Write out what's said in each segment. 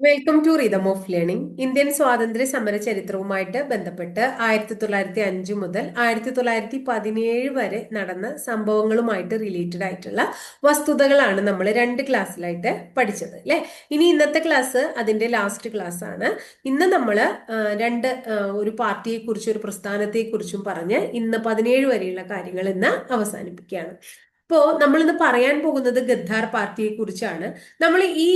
Welcome to rhythm of learning Indian സ്വാതന്ത്ര്യ സമര ചരിത്രവുമായിട്ട് ബന്ധപ്പെട്ട് ആയിരത്തി തൊള്ളായിരത്തി അഞ്ച് മുതൽ ആയിരത്തി തൊള്ളായിരത്തി പതിനേഴ് വരെ നടന്ന സംഭവങ്ങളുമായിട്ട് റിലേറ്റഡ് ആയിട്ടുള്ള വസ്തുതകളാണ് നമ്മൾ രണ്ട് ക്ലാസ്സിലായിട്ട് പഠിച്ചത് അല്ലെ? ഇനി ഇന്നത്തെ ക്ലാസ് അതിന്റെ ലാസ്റ്റ് ക്ലാസ് ആണ്. ഇന്ന് നമ്മൾ രണ്ട് ഒരു പാർട്ടിയെ കുറിച്ചും ഒരു പ്രസ്ഥാനത്തെ കുറിച്ചും പറഞ്ഞ് ഇന്ന് പതിനേഴ് വരെയുള്ള കാര്യങ്ങൾ ഇന്ന് അവസാനിപ്പിക്കുകയാണ്. ഇപ്പോ നമ്മൾ ഇന്ന് പറയാൻ പോകുന്നത് ഗദ്ദാർ പാർട്ടിയെ കുറിച്ചാണ്. നമ്മൾ ഈ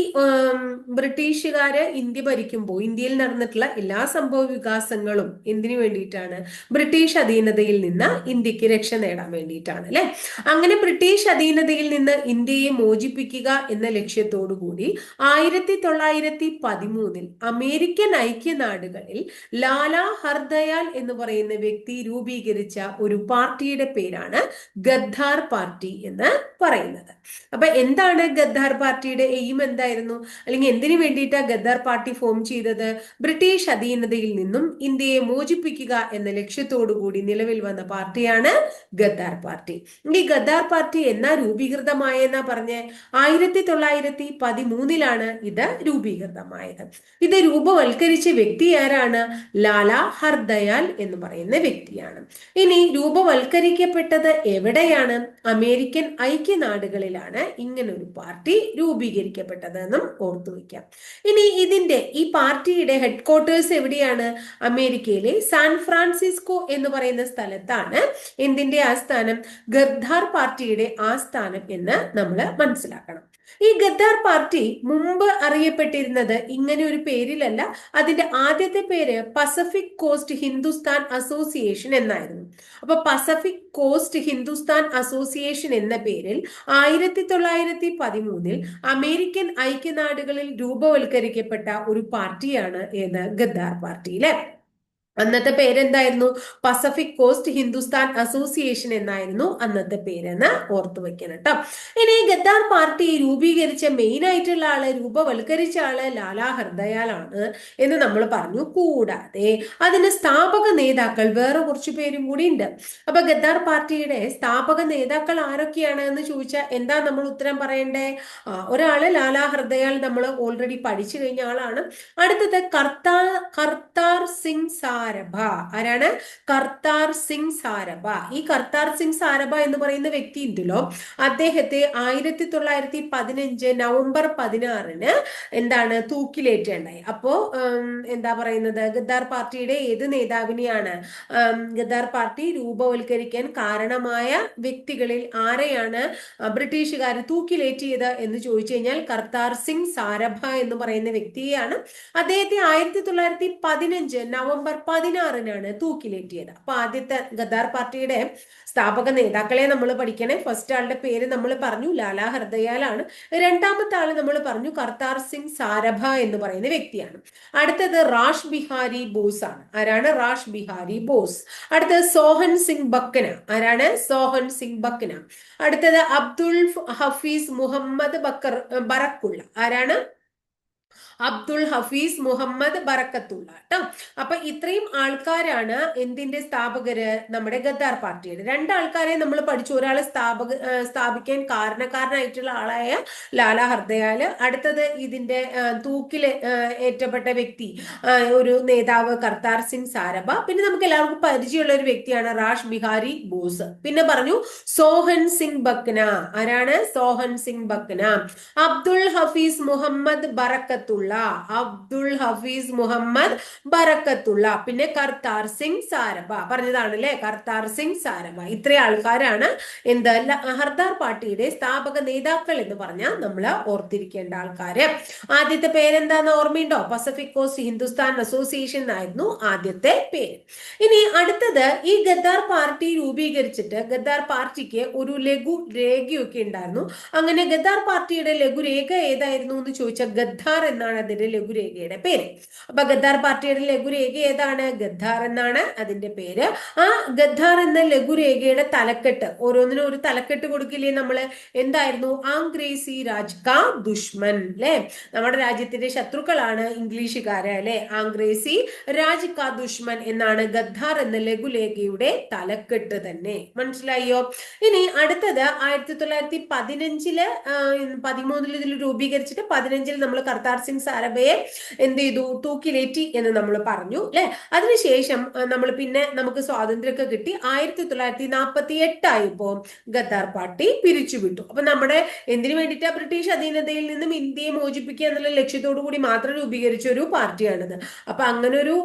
ബ്രിട്ടീഷുകാര് ഇന്ത്യ ഭരിക്കുമ്പോൾ ഇന്ത്യയിൽ നടന്നിട്ടുള്ള എല്ലാ സംഭവ വികാസങ്ങളും എന്തിനു വേണ്ടിയിട്ടാണ്? ബ്രിട്ടീഷ് അധീനതയിൽ നിന്ന് ഇന്ത്യയ്ക്ക് രക്ഷ നേടാൻ വേണ്ടിയിട്ടാണ് അല്ലെ? അങ്ങനെ ബ്രിട്ടീഷ് അധീനതയിൽ നിന്ന് ഇന്ത്യയെ മോചിപ്പിക്കുക എന്ന ലക്ഷ്യത്തോടു കൂടി ആയിരത്തി തൊള്ളായിരത്തി പതിമൂന്നിൽ അമേരിക്കൻ ഐക്യനാടുകളിൽ ലാലാ ഹർദയാൽ എന്ന് പറയുന്ന വ്യക്തി രൂപീകരിച്ച ഒരു പാർട്ടിയുടെ പേരാണ് ഗദ്ദാർ പാർട്ടി എന്ന് പറയുന്നത്. അപ്പൊ എന്താണ് ഗദ്ദാർ പാർട്ടിയുടെ എയിം എന്തായിരുന്നു? അല്ലെങ്കിൽ എന്തിനു വേണ്ടിയിട്ടാണ് ഗദ്ദാർ പാർട്ടി ഫോം ചെയ്തത്? ബ്രിട്ടീഷ് അധീനതയിൽ നിന്നും ഇന്ത്യയെ മോചിപ്പിക്കുക എന്ന ലക്ഷ്യത്തോടു കൂടി നിലവിൽ വന്ന പാർട്ടിയാണ് ഗദ്ദാർ പാർട്ടി. ഈ ഗദ്ദാർ പാർട്ടി എന്നാ രൂപീകൃതമായെന്നാ പറഞ്ഞ്? ആയിരത്തി തൊള്ളായിരത്തി പതിമൂന്നിലാണ് ഇത് രൂപീകൃതമായത്. ഇത് രൂപവൽക്കരിച്ച വ്യക്തി ആരാണ്? ലാല ഹർദയാൽ എന്ന് പറയുന്ന വ്യക്തിയാണ്. ഇനി രൂപവൽക്കരിക്കപ്പെട്ടത് എവിടെയാണ്? അമേരിക്കൻ ഐക്യനാടുകളിലാണ് ഇങ്ങനൊരു പാർട്ടി രൂപീകരിക്കപ്പെട്ടതെന്നും ഓർത്തു വയ്ക്കാം. ഇനി ഇതിന്റെ ഈ പാർട്ടിയുടെ ഹെഡ്ക്വാർട്ടേഴ്സ് എവിടെയാണ്? അമേരിക്കയിലെ സാൻ ഫ്രാൻസിസ്കോ എന്ന് പറയുന്ന സ്ഥലത്താണ് എന്തിന്റെ ആസ്ഥാനം? ഗർദാർ പാർട്ടിയുടെ ആസ്ഥാനം എന്ന് നമ്മൾ മനസ്സിലാക്കണം. ഈ ഗദ്ദാർ പാർട്ടി മുമ്പ് അറിയപ്പെട്ടിരുന്നത് ഇങ്ങനെ ഒരു പേരിലല്ല. അതിന്റെ ആദ്യത്തെ പേര് പസഫിക് കോസ്റ്റ് ഹിന്ദുസ്ഥാൻ അസോസിയേഷൻ എന്നായിരുന്നു. അപ്പൊ പസഫിക് കോസ്റ്റ് ഹിന്ദുസ്ഥാൻ അസോസിയേഷൻ എന്ന പേരിൽ ആയിരത്തി തൊള്ളായിരത്തി പതിമൂന്നിൽ അമേരിക്കൻ ഐക്യനാടുകളിൽ രൂപവൽക്കരിക്കപ്പെട്ട ഒരു പാർട്ടിയാണ് ഏത് ഗദ്ദാർ പാർട്ടിയിലെ. അന്നത്തെ പേരെന്തായിരുന്നു? പസഫിക് കോസ്റ്റ് ഹിന്ദുസ്ഥാൻ അസോസിയേഷൻ എന്നായിരുന്നു അന്നത്തെ പേരെന്ന് ഓർത്തു വെക്കണം കേട്ടോ. ഇനി ഗദ്ദാർ പാർട്ടി രൂപീകരിച്ച മെയിൻ ആയിട്ടുള്ള ആൾ രൂപവൽക്കരിച്ച ആൾ ലാലാ ഹർദയാലാണ് എന്ന് നമ്മൾ പറഞ്ഞു. കൂടാതെ അതിന് സ്ഥാപക നേതാക്കൾ വേറെ കുറച്ച് പേരും കൂടി ഉണ്ട്. അപ്പൊ ഗദ്ദാർ പാർട്ടിയുടെ സ്ഥാപക നേതാക്കൾ ആരൊക്കെയാണ് എന്ന് ചോദിച്ചാൽ എന്താ നമ്മൾ ഉത്തരം പറയണ്ടേ? ഒരാൾ ലാലാ ഹർദയാൽ നമ്മൾ ഓൾറെഡി പഠിച്ചു കഴിഞ്ഞ ആളാണ്. അടുത്തത് കർത്താ കർത്താർ സിംഗ് സാർ സാരഭ. ആരാണ്? കർത്താർ സിംഗ് സാരഭ. ഈ കർത്താർ സിംഗ് സാരഭ എന്ന് പറയുന്ന വ്യക്തി ഉണ്ടല്ലോ. അദ്ദേഹത്തെ ആയിരത്തി തൊള്ളായിരത്തി പതിനഞ്ച് നവംബർ പതിനാറിന് എന്താണ്? തൂക്കിലേറ്റുണ്ടായി. അപ്പോ എന്താ പറയുന്നത്? ഗദ്ദാർ പാർട്ടിയുടെ ഏത് നേതാവിനെയാണ് ഗദ്ദാർ പാർട്ടി രൂപവൽക്കരിക്കാൻ കാരണമായ വ്യക്തികളിൽ ആരെയാണ് ബ്രിട്ടീഷുകാർ തൂക്കിലേറ്റിയത് എന്ന് ചോദിച്ചു കഴിഞ്ഞാൽ കർത്താർ സിംഗ് സാരഭ എന്ന് പറയുന്ന വ്യക്തിയെയാണ്. അദ്ദേഹത്തെ ആയിരത്തി തൊള്ളായിരത്തി പതിനഞ്ച് നവംബർ പതിനാറിനാണ് തൂക്കിലേറ്റിയത്. അപ്പൊ ആദ്യത്തെ ഗദാർ പാർട്ടിയുടെ സ്ഥാപക നേതാക്കളെ നമ്മൾ പഠിക്കണേ. ഫസ്റ്റ് ആളുടെ പേര് നമ്മൾ പറഞ്ഞു. ലാലാ ഹർദയാലാണ്. രണ്ടാമത്തെ ആൾ നമ്മൾ പറഞ്ഞു കർത്താർ സിംഗ് സാരഭ എന്ന് പറയുന്ന വ്യക്തിയാണ്. അടുത്തത് റാഷ് ബിഹാരി ബോസ് ആണ്. ആരാണ്? റാഷ് ബിഹാരി ബോസ്. അടുത്തത് സോഹൻ സിംഗ് ബക്കന. ആരാണ്? സോഹൻ സിംഗ് ബക്കന. അടുത്തത് അബ്ദുൾ ഹഫീസ് മുഹമ്മദ് ബക്കർ ബറക്കുള്ള. ആരാണ്? അബ്ദുൾ ഹഫീസ് മുഹമ്മദ് ബറക്കത്തുള്ള കേട്ടോ അപ്പൊ ഇത്രയും ആൾക്കാരാണ് എന്തിന്റെ സ്ഥാപകര്? നമ്മുടെ ഗദ്ദാർ പാർട്ടിയുടെ. രണ്ടാൾക്കാരെ നമ്മൾ പഠിച്ചു. ഒരാളെ സ്ഥാപക സ്ഥാപിക്കാൻ കാരണക്കാരനായിട്ടുള്ള ആളായ ലാല ഹർദയാൽ. അടുത്തത് ഇതിന്റെ തൂക്കിൽ ഏറ്റപ്പെട്ട വ്യക്തി ഒരു നേതാവ് കർത്താർ സിംഗ് സാരഭ. പിന്നെ നമുക്ക് എല്ലാവർക്കും പരിചയമുള്ള ഒരു വ്യക്തിയാണ് റാഷ് ബിഹാരി ബോസ്. പിന്നെ പറഞ്ഞു സോഹൻ സിംഗ് ബക്ന. ആരാണ്? സോഹൻ സിംഗ് ബക്ന. അബ്ദുൾ ഹഫീസ് മുഹമ്മദ് ബറക്കത്തുള്ള അബ്ദുൾ ഹഫീസ് മുഹമ്മദ് ബറക്കത്തുള്ള പിന്നെ കർത്താർ സിംഗ് സാരഭ. പറഞ്ഞതാണ് അല്ലെ കർത്താർ സിംഗ് സാരഭ. ഇത്ര ആൾക്കാരാണ്. എന്ത് ഹർദാർ പാർട്ടിയുടെ സ്ഥാപക നേതാക്കൾ എന്ന് പറഞ്ഞാൽ നമ്മൾ ഓർത്തിരിക്കേണ്ട ആൾക്കാര്. ആദ്യത്തെ പേരെന്താന്ന് ഓർമ്മയുണ്ടോ? പസഫിക് കോസ്റ്റ് ഹിന്ദുസ്ഥാൻ അസോസിയേഷൻ ആയിരുന്നു ആദ്യത്തെ പേര്. ഇനി അടുത്തത് ഈ ഗദ്ദാർ പാർട്ടി രൂപീകരിച്ചിട്ട് ഗദ്ദാർ പാർട്ടിക്ക് ഒരു ലഘു രേഖയൊക്കെ ഉണ്ടായിരുന്നു. അങ്ങനെ ഗദ്ദാർ പാർട്ടിയുടെ ലഘുരേഖ ഏതായിരുന്നു എന്ന് ചോദിച്ചാൽ ഗദ്ദാർ എന്നാണ് അതിന്റെ ലഘുരേഖയുടെ പേര്. അപ്പൊ ഗദ്ദാർ പാർട്ടിയുടെ ലഘുരേഖ ഏതാണ്? ഗദ്ദാർ എന്നാണ് അതിന്റെ പേര്. ആ ഗദ്ദാർ എന്ന ലഘുരേഖയുടെ തലക്കെട്ട് ഓരോന്നിനും ഒരു തലക്കെട്ട് കൊടുക്കില്ലേ നമ്മൾ? എന്തായിരുന്നു? ആംഗ്രേസി രാജ് കാ ദുഷ്മൻ അല്ലെ നമ്മുടെ രാജ്യത്തിന്റെ ശത്രുക്കളാണ് ഇംഗ്ലീഷുകാര് അല്ലെ ആംഗ്രേസി രാജ് കാ ദുഷ്മൻ എന്നാണ് ഗദ്ദാർ എന്ന ലഘുലേഖയുടെ തലക്കെട്ട് തന്നെ. മനസ്സിലായോ? ഇനി അടുത്തത് ആയിരത്തി തൊള്ളായിരത്തി പതിനഞ്ചിൽ പതിമൂന്നിൽ ഇതിൽ രൂപീകരിച്ചിട്ട് പതിനഞ്ചിൽ നമ്മൾ കർത്താർ കർത്താർ സിംഗ് സാരഭയെ എന്ത് ചെയ്തു? തൂക്കിലേറ്റി എന്ന് നമ്മൾ പറഞ്ഞു അല്ലെ? അതിനുശേഷം നമ്മൾ പിന്നെ നമുക്ക് സ്വാതന്ത്ര്യമൊക്കെ കിട്ടി. ആയിരത്തി തൊള്ളായിരത്തി നാൽപ്പത്തി എട്ടായപ്പോ ഗദ്ദാർ പാർട്ടി പിരിച്ചുവിട്ടു. അപ്പൊ നമ്മുടെ എന്തിനു വേണ്ടിയിട്ടാ ബ്രിട്ടീഷ് അധീനതയിൽ നിന്നും ഇന്ത്യയെ മോചിപ്പിക്കുക എന്നുള്ള ലക്ഷ്യത്തോടു കൂടി മാത്രം രൂപീകരിച്ച ഒരു പാർട്ടിയാണിത്. അപ്പൊ അങ്ങനെ ഒരു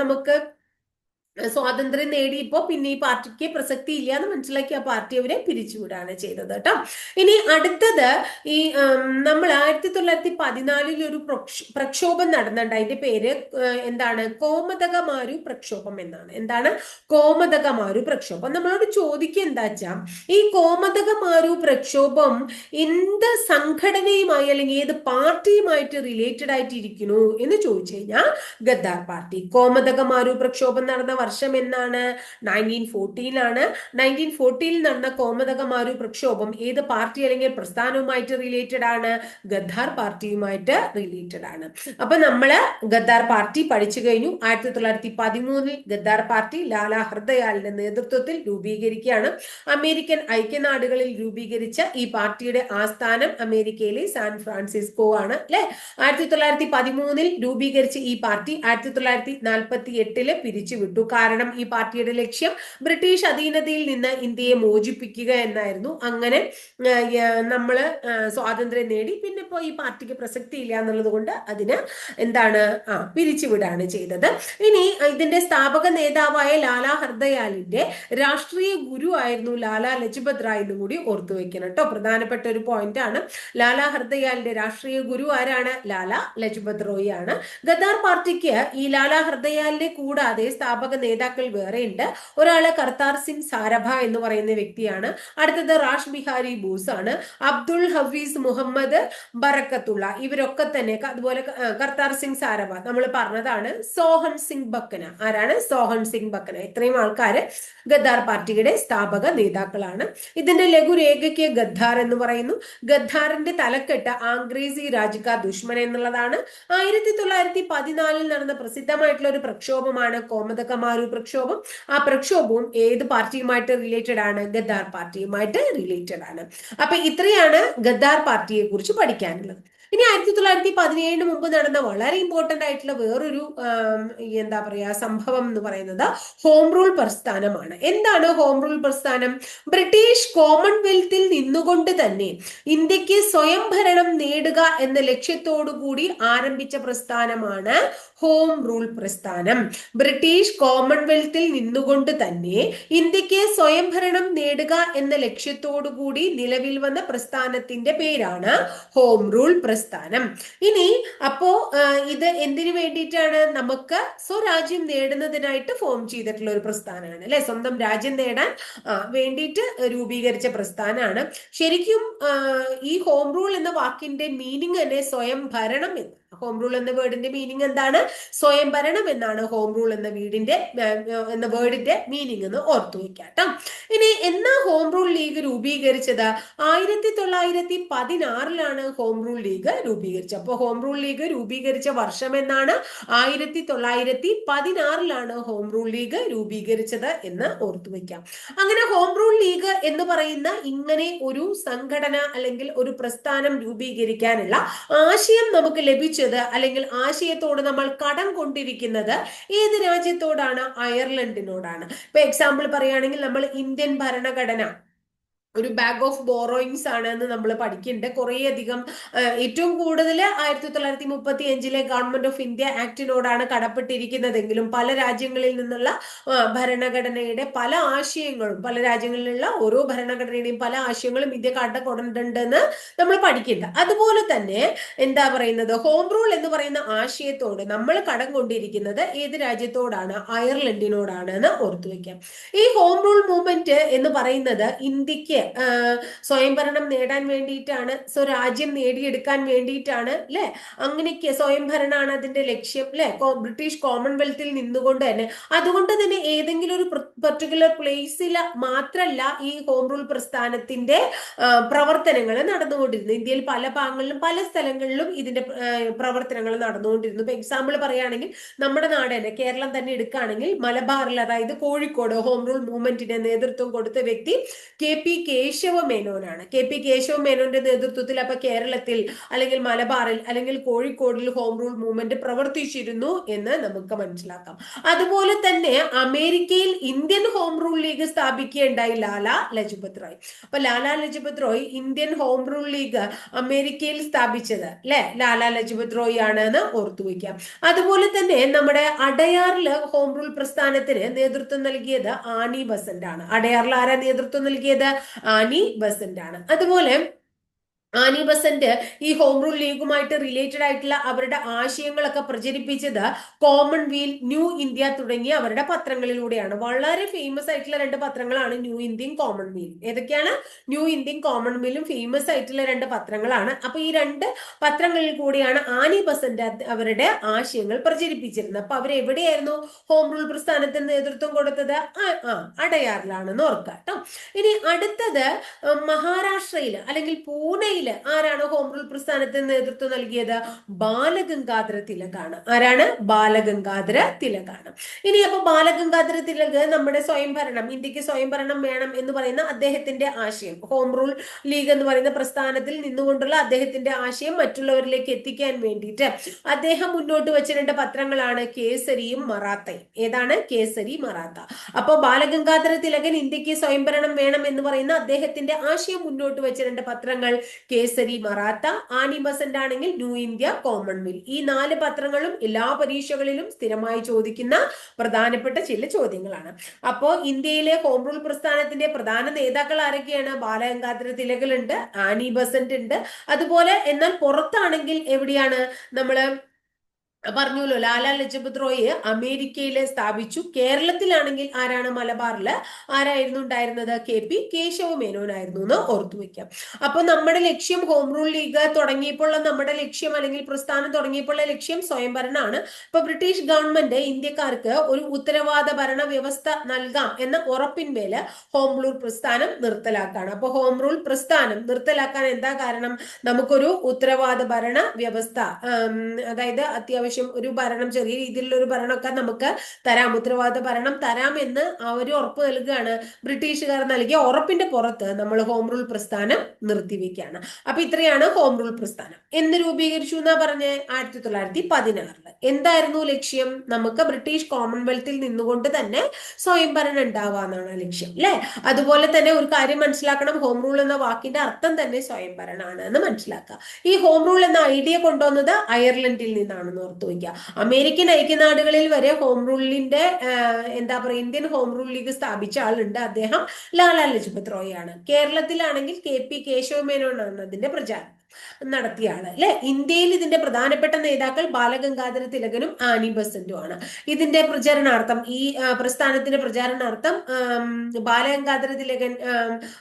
നമുക്ക് സ്വാതന്ത്ര്യം നേടിയപ്പോ പിന്നെ ഈ പാർട്ടിക്ക് പ്രസക്തി ഇല്ല എന്ന് മനസ്സിലാക്കി ആ പാർട്ടി അവരെ പിരിച്ചുവിടാണ് ചെയ്തത് കേട്ടോ. ഇനി അടുത്തത് ഈ നമ്മൾ ആയിരത്തി തൊള്ളായിരത്തി പതിനാലിൽ ഒരു പ്രക്ഷോഭം നടന്നുണ്ട് അതിന്റെ പേര് എന്താണ്? കോമതകമാരു പ്രക്ഷോഭം എന്നാണ്. എന്താണ്? കോമതകമാരു പ്രക്ഷോഭം. നമ്മളോട് ചോദിക്കുക എന്താ വെച്ചാ ഈ കോമതകമാരു പ്രക്ഷോഭം എന്ത് സംഘടനയുമായി അല്ലെങ്കിൽ ഏത് പാർട്ടിയുമായിട്ട് റിലേറ്റഡ് ആയിട്ട് ഇരിക്കുന്നു എന്ന് ചോദിച്ചു കഴിഞ്ഞാൽ ഗദ്ദാർ പാർട്ടി. കോമതകമാരു പ്രക്ഷോഭം നടന്ന വർഷം എന്നാണ്? നയന്റീൻ ഫോർട്ടീനിലാണ് നയന്റീൻ ഫോർട്ടീനിൽ നടന്ന കോമതകമാരു പ്രക്ഷോഭം ഏത് പാർട്ടി അല്ലെങ്കിൽ പ്രസ്ഥാനവുമായിട്ട് റിലേറ്റഡ് ആണ്? ഗദ്ദാർ പാർട്ടിയുമായിട്ട് റിലേറ്റഡ് ആണ്. അപ്പൊ നമ്മൾ ഗദ്ദാർ പാർട്ടി പഠിച്ചു കഴിഞ്ഞു. ആയിരത്തി തൊള്ളായിരത്തി പതിമൂന്നിൽ ഗദ്ദാർ പാർട്ടി ലാലാ ഹർദയാലിന്റെ നേതൃത്വത്തിൽ രൂപീകരിക്കുകയാണ്. അമേരിക്കൻ ഐക്യനാടുകളിൽ രൂപീകരിച്ച ഈ പാർട്ടിയുടെ ആസ്ഥാനം അമേരിക്കയിലെ സാൻ ഫ്രാൻസിസ്കോ ആണ് അല്ലെ? ആയിരത്തി തൊള്ളായിരത്തി പതിമൂന്നിൽ രൂപീകരിച്ച ഈ പാർട്ടി ആയിരത്തി തൊള്ളായിരത്തി നാൽപ്പത്തി എട്ടിൽ പിരിച്ചുവിട്ടു. കാരണം ഈ പാർട്ടിയുടെ ലക്ഷ്യം ബ്രിട്ടീഷ് അധീനതയിൽ നിന്ന് ഇന്ത്യയെ മോചിപ്പിക്കുക എന്നായിരുന്നു. അങ്ങനെ നമ്മൾ സ്വാതന്ത്ര്യം നേടി. പിന്നെ ഇപ്പോൾ ഈ പാർട്ടിക്ക് പ്രസക്തി ഇല്ല എന്നുള്ളത് കൊണ്ട് അതിന് എന്താണ് ആ പിരിച്ചുവിടാണ് ചെയ്തത്. ഇനി ഇതിന്റെ സ്ഥാപക നേതാവായ ലാലാ ഹർദയാലിന്റെ രാഷ്ട്രീയ ഗുരു ആയിരുന്നു ലാലാ ലജ്പത് റായ് കൂടി ഓർത്തു വെക്കണം കേട്ടോ. പ്രധാനപ്പെട്ട ഒരു പോയിന്റ് ആണ്. ലാലാ ഹർദയാലിന്റെ രാഷ്ട്രീയ ഗുരു ആരാണ്? ലാലാ ലജ്പത് റോയ് ആണ്. ഗദാർ പാർട്ടിക്ക് ഈ ലാലാ ഹർദയാലിനെ കൂടാതെ സ്ഥാപക നേതാക്കൾ വേറെയുണ്ട്. ഒരാൾ കർത്താർ സിംഗ് സാരഭ എന്ന് പറയുന്ന വ്യക്തിയാണ്. അടുത്തത് റാഷ് ബിഹാരി ബോസ് ആണ് അബ്ദുൾ ഹഫീസ് മുഹമ്മദ് ബറക്കത്തുള്ള. ഇവരൊക്കെ തന്നെ അതുപോലെ കർത്താർ സിംഗ് സാരഭ. നമ്മൾ പറഞ്ഞതാണ് സോഹൻ സിംഗ് ബക്കന. ആരാണ്? സോഹൻ സിംഗ് ബക്കന. ഇത്രയും ആൾക്കാര് ഗദ്ദാർ പാർട്ടിയുടെ സ്ഥാപക നേതാക്കളാണ്. ഇതിന്റെ ലഘുരേഖയ്ക്ക് ഗദ്ദാർ എന്ന് പറയുന്നു. ഗദ്ദാറിന്റെ തലക്കെട്ട് ആംഗ്രേസി രാജിക ദുഷ്മൻ എന്നുള്ളതാണ്. ആയിരത്തി തൊള്ളായിരത്തി പതിനാലിൽ നടന്ന പ്രസിദ്ധമായിട്ടുള്ള ഒരു പ്രക്ഷോഭമാണ് കോമതകമാരു പ്രക്ഷോഭം? ആ പ്രക്ഷോഭവും ഏത് പാർട്ടിയുമായിട്ട് റിലേറ്റഡ് ആണ്? ഗദ്ദാർ പാർട്ടിയുമായിട്ട് റിലേറ്റഡ് ആണ്. അപ്പൊ ഇത്രയാണ് ഗദ്ദാർ പാർട്ടിയെ കുറിച്ച് പഠിക്കാനുള്ളത്. ഇനി ആയിരത്തി തൊള്ളായിരത്തി പതിനേഴിന് മുമ്പ് നടന്ന വളരെ ഇമ്പോർട്ടന്റ് ആയിട്ടുള്ള വേറൊരു എന്താ പറയാ സംഭവം എന്ന് പറയുന്നത് ഹോം റൂൾ പ്രസ്ഥാനമാണ്. എന്താണ് ഹോം റൂൾ പ്രസ്ഥാനം? ബ്രിട്ടീഷ് കോമൺവെൽത്തിൽ നിന്നുകൊണ്ട് തന്നെ ഇന്ത്യയ്ക്ക് സ്വയം ഭരണം നേടുക എന്ന ലക്ഷ്യത്തോടു കൂടി ആരംഭിച്ച പ്രസ്ഥാനമാണ് ഹോം റൂൾ പ്രസ്ഥാനം. ബ്രിട്ടീഷ് കോമൺവെൽത്തിൽ നിന്നുകൊണ്ട് തന്നെ ഇന്ത്യയ്ക്ക് സ്വയംഭരണം നേടുക എന്ന ലക്ഷ്യത്തോടു കൂടി നിലവിൽ വന്ന പ്രസ്ഥാനത്തിന്റെ പേരാണ് ഹോം റൂൾ പ്രസ്ഥാനം. ഇനി അപ്പോ ഇത് എന്തിനു വേണ്ടിയിട്ടാണ് നമുക്ക് സ്വരാജ്യം നേടുന്നതിനായിട്ട് ഫോം ചെയ്തിട്ടുള്ള ഒരു പ്രസ്ഥാനമാണ് അല്ലെ? സ്വന്തം രാജ്യം നേടാൻ വേണ്ടിയിട്ട് രൂപീകരിച്ച പ്രസ്ഥാനമാണ്. ശരിക്കും ഈ ഹോം റൂൾ എന്ന വാക്കിന്റെ മീനിങ് തന്നെ സ്വയം ഭരണം എന്ന്. ഹോം റൂൾ എന്ന വേർഡിന്റെ മീനിങ് എന്താണ്? സ്വയം ഭരണം എന്നാണ് ഹോം റൂൾ എന്ന വീടിന്റെ എന്ന വേർഡിന്റെ മീനിങ് എന്ന് ഓർത്തു വെക്കാട്ടോ ഇനി എന്നാ ഹോം റൂൾ ലീഗ് രൂപീകരിച്ചത്? ആയിരത്തി തൊള്ളായിരത്തി പതിനാറിലാണ് ഹോം റൂൾ ലീഗ് രൂപീകരിച്ചത്. അപ്പോൾ ഹോം റൂൾ ലീഗ് രൂപീകരിച്ച വർഷം എന്നാണ്? ആയിരത്തി തൊള്ളായിരത്തി പതിനാറിലാണ് ഹോം റൂൾ ലീഗ് രൂപീകരിച്ചത് എന്ന് ഓർത്തു വെക്കാം അങ്ങനെ ഹോം റൂൾ ലീഗ് എന്ന് പറയുന്ന ഇങ്ങനെ ഒരു സംഘടന അല്ലെങ്കിൽ ഒരു പ്രസ്ഥാനം രൂപീകരിക്കാനുള്ള ആശയം നമുക്ക് ലഭിച്ചത് അല്ലെങ്കിൽ ആശയത്തോട് നമ്മൾ കടം കൊണ്ടിരിക്കുന്നത് ഏത് രാജ്യത്തോടാണ്? അയർലൻഡിനോടാണ്. ഇപ്പൊ എക്സാമ്പിൾ പറയുകയാണെങ്കിൽ നമ്മൾ ഇന്ത്യൻ ഭരണഘടന ഒരു ബാഗ് ഓഫ് ബോറോയിങ്സ് ആണ് എന്ന് നമ്മൾ പഠിക്കുന്നുണ്ട്. കുറേയധികം ഏറ്റവും കൂടുതൽ ആയിരത്തി തൊള്ളായിരത്തി മുപ്പത്തി അഞ്ചിലെ ഗവൺമെന്റ് ഓഫ് ഇന്ത്യ ആക്ടിനോടാണ് കടപ്പെട്ടിരിക്കുന്നതെങ്കിലും പല രാജ്യങ്ങളിൽ നിന്നുള്ള ഭരണഘടനയുടെ പല ആശയങ്ങളും പല രാജ്യങ്ങളിലുള്ള ഓരോ ഭരണഘടനയുടെയും പല ആശയങ്ങളും ഇന്ത്യ കടക്കൊണ്ടിട്ടുണ്ടെന്ന് നമ്മൾ പഠിക്കുന്നുണ്ട്. അതുപോലെ തന്നെ എന്താ പറയുന്നത്? ഹോം റൂൾ എന്ന് പറയുന്ന ആശയത്തോട് നമ്മൾ കടം കൊണ്ടിരിക്കുന്നത് ഏത് രാജ്യത്തോടാണ്? അയർലൻഡിനോടാണ് എന്ന് ഓർത്തു വെക്കാം. ഈ ഹോം റൂൾ മൂവ്മെന്റ് എന്ന് പറയുന്നത് ഇന്ത്യയ്ക്ക് സ്വയംഭരണം നേടാൻ വേണ്ടിയിട്ടാണ് സ്വരാജ്യം നേടിയെടുക്കാൻ വേണ്ടിയിട്ടാണ് അല്ലെ അങ്ങനെയൊക്കെ സ്വയംഭരണമാണ് അതിന്റെ ലക്ഷ്യം അല്ലെ ബ്രിട്ടീഷ് കോമൺവെൽത്തിൽ നിന്നുകൊണ്ട് തന്നെ. അതുകൊണ്ട് തന്നെ ഏതെങ്കിലും ഒരു പെർട്ടിക്കുലർ പ്ലേസിൽ മാത്രല്ല ഈ ഹോം റൂൾ പ്രസ്ഥാനത്തിന്റെ പ്രവർത്തനങ്ങൾ നടന്നുകൊണ്ടിരുന്നു ഇന്ത്യയിൽ പല ഭാഗങ്ങളിലും പല സ്ഥലങ്ങളിലും ഇതിന്റെ പ്രവർത്തനങ്ങൾ നടന്നുകൊണ്ടിരുന്നു. ഇപ്പൊ എക്സാമ്പിൾ പറയുകയാണെങ്കിൽ നമ്മുടെ നാട് തന്നെ കേരളം തന്നെ എടുക്കുകയാണെങ്കിൽ മലബാറിൽ അതായത് കോഴിക്കോട് ഹോം റൂൾ മൂവ്മെന്റിന്റെ നേതൃത്വം കൊടുത്ത വ്യക്തി കെ പി കേശവ മേനോനാണ് കെ പി കേശവ മേനോന്റെ നേതൃത്വത്തിൽ അപ്പൊ കേരളത്തിൽ അല്ലെങ്കിൽ മലബാറിൽ അല്ലെങ്കിൽ കോഴിക്കോടിൽ ഹോം റൂൾ മൂവ്മെന്റ് പ്രവർത്തിച്ചിരുന്നു എന്ന് നമുക്ക് മനസ്സിലാക്കാം. അതുപോലെ തന്നെ അമേരിക്കയിൽ ഇന്ത്യൻ ഹോം റൂൾ ലീഗ് സ്ഥാപിക്കുകയുണ്ടായി ലാല ലജപത് റോയ്. അപ്പൊ Lala Lajpat Rai Indian home rule league അമേരിക്കയിൽ സ്ഥാപിച്ചത് അല്ലെ? ലാല ലജപത് റോയ് ആണ് എന്ന് ഓർത്തു വയ്ക്കാം അതുപോലെ തന്നെ നമ്മുടെ അടയാറിൽ ഹോം റൂൾ പ്രസ്ഥാനത്തിന് നേതൃത്വം നൽകിയത് ആനി ബസന്റ് ആണ് അടയാറിൽ ആരാ നേതൃത്വം നൽകിയത്? ആനി ബസന്റ് ആണ് അതുപോലെ ആനി ബസന്റ് ഈ ഹോം റൂൾ ലീഗുമായിട്ട് റിലേറ്റഡ് ആയിട്ടുള്ള അവരുടെ ആശയങ്ങളൊക്കെ പ്രചരിപ്പിച്ചത് കോമൺ വീൽ ന്യൂ ഇന്ത്യ തുടങ്ങിയ അവരുടെ പത്രങ്ങളിലൂടെയാണ്. വളരെ ഫേമസ് ആയിട്ടുള്ള രണ്ട് പത്രങ്ങളാണ് ന്യൂ ഇന്ത്യയും കോമൺ വീലും ഏതൊക്കെയാണ്? ന്യൂ ഇന്ത്യയും കോമൺ വീലും ഫേമസ് ആയിട്ടുള്ള രണ്ട് പത്രങ്ങളാണ്. അപ്പൊ ഈ രണ്ട് പത്രങ്ങളിൽ കൂടിയാണ് ആനി ബസന്റ് അവരുടെ ആശയങ്ങൾ പ്രചരിപ്പിച്ചിരുന്നത്. അപ്പൊ അവരെവിടെയായിരുന്നു ഹോം റൂൾ പ്രസ്ഥാനത്തിന് നേതൃത്വം കൊടുത്തത്? ആ അടയാറിലാണെന്ന് ഓർക്കാം കേട്ടോ ഇനി അടുത്തത് മഹാരാഷ്ട്രയിൽ അല്ലെങ്കിൽ പൂനെയിൽ ആരാണ് ഹോം റൂൾ പ്രസ്ഥാനത്തിന് നേതൃത്വം നൽകിയത്? ബാലഗംഗാധര തിലകാണ്. ആരാണ്? ബാലഗംഗാധര തിലകാണ്. ഇനി അപ്പൊ ബാലഗംഗാധര തിലക് നമ്മുടെ സ്വയംഭരണം ഇന്ത്യയ്ക്ക് സ്വയംഭരണം വേണം എന്ന് പറയുന്ന അദ്ദേഹത്തിന്റെ ആശയം ഹോം റൂൾ ലീഗ് എന്ന് പറയുന്ന പ്രസ്ഥാനത്തിൽ നിന്നുകൊണ്ടുള്ള അദ്ദേഹത്തിന്റെ ആശയം മറ്റുള്ളവരിലേക്ക് എത്തിക്കാൻ വേണ്ടിയിട്ട് അദ്ദേഹം മുന്നോട്ട് വെച്ച രണ്ട് പത്രങ്ങളാണ് കേസരിയും മറാത്തയും. ഏതാണ്? കേസരി മറാത്ത. അപ്പോൾ ബാലഗംഗാധര തിലകൻ ഇന്ത്യയ്ക്ക് സ്വയംഭരണം വേണം എന്ന് പറയുന്ന അദ്ദേഹത്തിന്റെ ആശയം മുന്നോട്ട് വെച്ച രണ്ട് പത്രങ്ങൾ കേസരി മറാത്ത ആനി ബസന്റ് ആണെങ്കിൽ ന്യൂ ഇന്ത്യ കോമൺവെൽത്ത് ഈ നാല് പത്രങ്ങളും എല്ലാ പരീക്ഷകളിലും സ്ഥിരമായി ചോദിക്കുന്ന പ്രധാനപ്പെട്ട ചില ചോദ്യങ്ങളാണ്. അപ്പോ ഇന്ത്യയിലെ ഹോം റൂൾ പ്രസ്ഥാനത്തിന്റെ പ്രധാന നേതാക്കൾ ആരൊക്കെയാണ്? ബാലഗംഗാധര തിലകലുണ്ട് ആനി ബസന്റ് ഉണ്ട്. അതുപോലെ എന്നാൽ പുറത്താണെങ്കിൽ എവിടെയാണ്? നമ്മൾ പറഞ്ഞല്ലോ ലാലാ ലജപത് റോയ് അമേരിക്കയിലെ സ്ഥാപിച്ചു. കേരളത്തിലാണെങ്കിൽ ആരാണ് മലബാറിൽ ആരായിരുന്നു ഉണ്ടായിരുന്നത്? കെ പി കേശവ മേനോനായിരുന്നു എന്ന് ഓർത്തു വെക്കാം. അപ്പൊ നമ്മുടെ ലക്ഷ്യം ഹോം റൂൾ ലീഗ് തുടങ്ങിയപ്പോൾ നമ്മുടെ ലക്ഷ്യം അല്ലെങ്കിൽ പ്രസ്ഥാനം തുടങ്ങിയപ്പോൾ ലക്ഷ്യം സ്വയംഭരണമാണ് ഇപ്പൊ ബ്രിട്ടീഷ് ഗവൺമെന്റ് ഇന്ത്യക്കാർക്ക് ഒരു ഉത്തരവാദ ഭരണ വ്യവസ്ഥ നൽകാം എന്ന ഉറപ്പിന്മേൽ ഹോം റൂൾ പ്രസ്ഥാനം നിർത്തലാക്കാണ്. അപ്പൊ ഹോം റൂൾ പ്രസ്ഥാനം നിർത്തലാക്കാൻ എന്താ കാരണം? നമുക്കൊരു ഉത്തരവാദ ഭരണ വ്യവസ്ഥ അതായത് അത്യാവശ്യം അത്യാവശ്യം ഒരു ഭരണം ചെറിയ രീതിയിലുള്ള ഒരു ഭരണമൊക്കെ നമുക്ക് തരാം ഉത്തരവാദിത്ത ഭരണം തരാം എന്ന് അവർ ഉറപ്പ് നൽകുകയാണ് ബ്രിട്ടീഷുകാർ നൽകിയ ഉറപ്പിന്റെ പുറത്ത് നമ്മൾ ഹോം റൂൾ പ്രസ്ഥാനം നിർത്തിവെക്കുകയാണ് അപ്പൊ ഇത്രയാണ് ഹോം റൂൾ പ്രസ്ഥാനം. എന്ന് രൂപീകരിച്ചു എന്നാ പറഞ്ഞ? ആയിരത്തി തൊള്ളായിരത്തി പതിനാറിൽ എന്തായിരുന്നു ലക്ഷ്യം? നമുക്ക് ബ്രിട്ടീഷ് കോമൺവെൽത്തിൽ നിന്നുകൊണ്ട് തന്നെ സ്വയംഭരണം ഉണ്ടാവാന്നാണ് ലക്ഷ്യം അല്ലെ? അതുപോലെ തന്നെ ഒരു കാര്യം മനസ്സിലാക്കണം. ഹോം റൂൾ എന്ന വാക്കിന്റെ അർത്ഥം തന്നെ സ്വയംഭരണമാണ് എന്ന് മനസ്സിലാക്കുക. ഈ ഹോം റൂൾ എന്ന ഐഡിയ കൊണ്ടുവന്നത് അയർലൻഡിൽ നിന്നാണെന്ന് ഓർത്തു വയ്ക്കുക അമേരിക്കൻ ഐക്യനാടുകളിൽ വരെ ഹോം റൂളിന്റെ എന്താ പറയുക ഇന്ത്യൻ ഹോം റൂൾ ലീഗ് സ്ഥാപിച്ച ആളുണ്ട് അദ്ദേഹം ലാലാ ലജ്പത് റോയാണ്. കേരളത്തിലാണെങ്കിൽ കെ പി കേശവ മേനോനാണ് അതിന്റെ പ്രചാരണം നടത്തിയ ആൾ അല്ലെ? ഇന്ത്യയിൽ ഇതിന്റെ പ്രധാനപ്പെട്ട നേതാക്കൾ ബാലഗംഗാധര തിലകനും ആനി ബസന്റും ആണ് ഇതിന്റെ പ്രചരണാർത്ഥം ഈ പ്രസ്ഥാനത്തിന്റെ പ്രചാരണാർത്ഥം ബാലഗംഗാധര തിലകൻ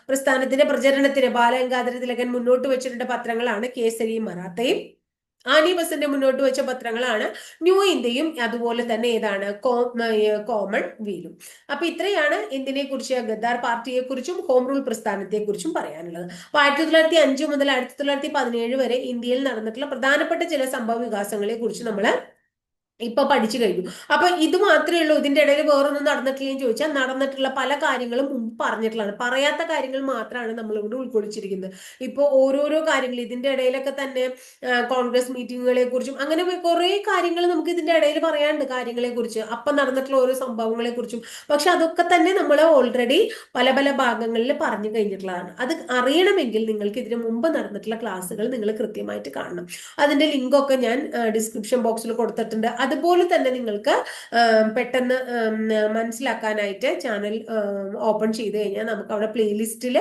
പ്രസ്ഥാനത്തിന്റെ പ്രചരണത്തിന് ബാലഗംഗാധര തിലകൻ മുന്നോട്ട് വെച്ചിട്ടുള്ള പത്രങ്ങളാണ് കേസരിയും മറാത്തയും ആനി ബസന്റെ മുന്നോട്ട് വെച്ച പത്രങ്ങളാണ് ന്യൂ ഇന്ത്യയും അതുപോലെ തന്നെ ഏതാണ് കോമൺ വീലും. അപ്പൊ ഇത്രയാണ് ഇന്ത്യനെ കുറിച്ച് ഗദ്ദാർ പാർട്ടിയെ കുറിച്ചും ഹോം റൂൾ പ്രസ്ഥാനത്തെ കുറിച്ചും പറയാനുള്ളത്. അപ്പൊ ആയിരത്തി തൊള്ളായിരത്തി അഞ്ചു മുതൽ ആയിരത്തി തൊള്ളായിരത്തി പതിനേഴ് വരെ ഇന്ത്യയിൽ നടന്നിട്ടുള്ള പ്രധാനപ്പെട്ട ചില സംഭവ വികാസങ്ങളെ കുറിച്ച് നമ്മൾ ഇപ്പൊ പഠിച്ചു കഴിഞ്ഞു. അപ്പൊ ഇത് മാത്രമേ ഉള്ളൂ. ഇതിന്റെ ഇടയിൽ വേറൊന്നും നടന്നിട്ടില്ലെന്ന് ചോദിച്ചാൽ നടന്നിട്ടുള്ള പല കാര്യങ്ങളും മുമ്പ് പറഞ്ഞിട്ടുള്ളതാണ്. പറയാത്ത കാര്യങ്ങൾ മാത്രമാണ് നമ്മൾ ഇവിടെ ഉൾക്കൊള്ളിച്ചിരിക്കുന്നത്. ഇപ്പൊ ഓരോരോ കാര്യങ്ങൾ ഇതിന്റെ ഇടയിലൊക്കെ തന്നെ കോൺഗ്രസ് മീറ്റിങ്ങുകളെ കുറിച്ചും അങ്ങനെ കുറെ കാര്യങ്ങൾ നമുക്ക് ഇതിന്റെ ഇടയിൽ പറയാനുണ്ട് കാര്യങ്ങളെ കുറിച്ച്. അപ്പൊ നടന്നിട്ടുള്ള ഓരോ സംഭവങ്ങളെ കുറിച്ചും. പക്ഷെ അതൊക്കെ തന്നെ നമ്മൾ ഓൾറെഡി പല പല ഭാഗങ്ങളിൽ പറഞ്ഞു കഴിഞ്ഞിട്ടുള്ളതാണ്. അത് അറിയണമെങ്കിൽ നിങ്ങൾക്ക് ഇതിനു മുമ്പ് നടന്നിട്ടുള്ള ക്ലാസ്സുകൾ നിങ്ങൾ കൃത്യമായിട്ട് കാണണം. അതിന്റെ ലിങ്കൊക്കെ ഞാൻ ഡിസ്ക്രിപ്ഷൻ ബോക്സിൽ കൊടുത്തിട്ടുണ്ട്. അതുപോലെ തന്നെ നിങ്ങൾക്ക് പെട്ടെന്ന് മനസ്സിലാക്കാനായിട്ട് ചാനൽ ഓപ്പൺ ചെയ്ത് കഴിഞ്ഞാൽ നമുക്ക് അവിടെ പ്ലേലിസ്റ്റിൽ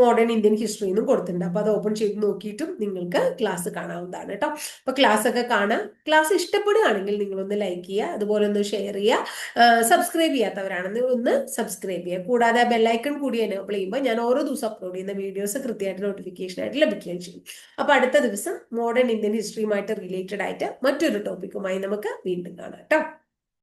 മോഡേൺ ഇന്ത്യൻ ഹിസ്റ്ററി എന്നും കൊടുത്തിട്ടുണ്ട്. അപ്പൊ അത് ഓപ്പൺ ചെയ്ത് നോക്കിയിട്ടും നിങ്ങൾക്ക് ക്ലാസ് കാണാവുന്നതാണ് കേട്ടോ. അപ്പൊ ക്ലാസ് ഒക്കെ കാണാം. ക്ലാസ് ഇഷ്ടപ്പെടുകയാണെങ്കിൽ നിങ്ങളൊന്ന് ലൈക്ക് ചെയ്യുക അതുപോലെ ഒന്ന് ഷെയർ ചെയ്യുക. സബ്സ്ക്രൈബ് ചെയ്യാത്തവരാണെന്ന് ഒന്ന് സബ്സ്ക്രൈബ് ചെയ്യുക. കൂടാതെ ബെല്ലൈക്കൺ കൂടി എനേബിൾ ചെയ്യുമ്പോൾ ഞാൻ ഓരോ ദിവസം അപ്ലോഡ് ചെയ്യുന്ന വീഡിയോസ് കൃത്യമായിട്ട് നോട്ടിഫിക്കേഷൻ ആയിട്ട് ലഭിക്കുകയും ചെയ്യും. അപ്പൊ അടുത്ത ദിവസം മോഡേൺ ഇന്ത്യൻ ഹിസ്റ്ററിയുമായിട്ട് റിലേറ്റഡ് ആയിട്ട് മറ്റൊരു ടോപ്പിക്കുമായി നമുക്ക് വീണ്ടും കാണാം കേട്ടോ.